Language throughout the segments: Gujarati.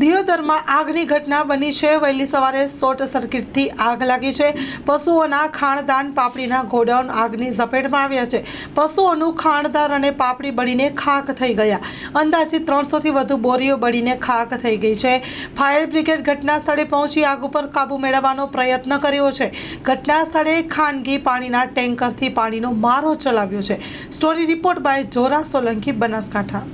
દિયોદરમાં આગની ઘટના બની છે. વહેલી સવારે શોર્ટ સર્કિટથી આગ લાગી છે. પશુઓના ખાણદાન પાપડીના ગોડાઉન આગની ઝપેટમાં આવ્યા છે. પશુઓનું ખાણદાર અને પાપડી બળીને ખાખ થઈ ગયા. અંદાજે ત્રણસોથી વધુ બોરીઓ બળીને ખાખ થઈ ગઈ છે. ફાયર બ્રિગેડ ઘટના સ્થળે પહોંચી આગ ઉપર કાબુ મેળવવાનો પ્રયત્ન કર્યો છે. ઘટના સ્થળે ખાનગી પાણીના ટેન્કરથી પાણીનો મારો ચલાવ્યો છે. Story report by Jora Solanki Banaskantha.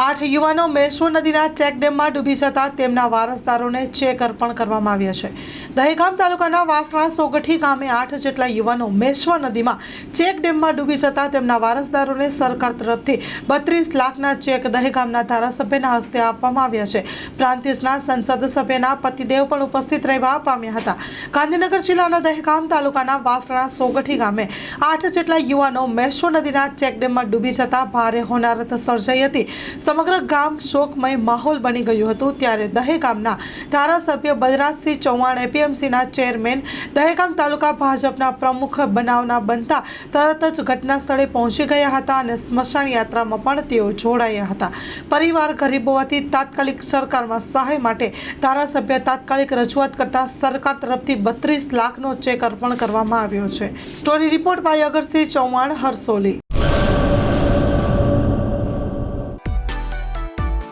આઠ યુવાનો મેશ્વર નદીના ચેકડેમમાં ડૂબી જતા તેમના વારસદારોને ચેક અર્પણ કરવામાં આવ્યા છે. દહેગામ તાલુકાના વાસણા સોગઠી ગામે આઠ જેટલા યુવાનો મેશ્વર નદીમાં ચેકડેમમાં ડૂબી જતા તેમના વારસદારોને સરકાર તરફથી બત્રીસ લાખના ચેક દહેગામના ધારાસભ્યના હસ્તે આપવામાં આવ્યા છે. પ્રાંતિજના સંસદ સભ્યના પતિદેવ પણ ઉપસ્થિત રહેવા પામ્યા હતા. ગાંધીનગર જિલ્લાના દહેગામ તાલુકાના વાસણા સોગઠી ગામે આઠ જેટલા યુવાનો મેશ્વર નદીના ચેકડેમમાં ડૂબી જતા ભારે હોનારત સર્જાઈ હતી. સમગ્ર ગામ શોકમય માહોલ બની ગયું હતું ત્યારે દહેગામના ધારાસભ્ય બલરાજસિંહ ચૌહાણ એપીએમસીના ચેરમેન દહેગામ તાલુકા ભાજપના પ્રમુખ બનાવના બનતા તરત જ ઘટના સ્થળે પહોંચી ગયા હતા અને સ્મશાન યાત્રામાં પણ તેઓ જોડાયા હતા. પરિવાર ગરીબો હોવાથી તાત્કાલિક સરકારમાં સહાય માટે ધારાસભ્ય તાત્કાલિક રજૂઆત કરતા સરકાર તરફથી બત્રીસ લાખનો ચેક અર્પણ કરવામાં આવ્યો છે. Story report by Agarsinh Chauhan, Harsoli.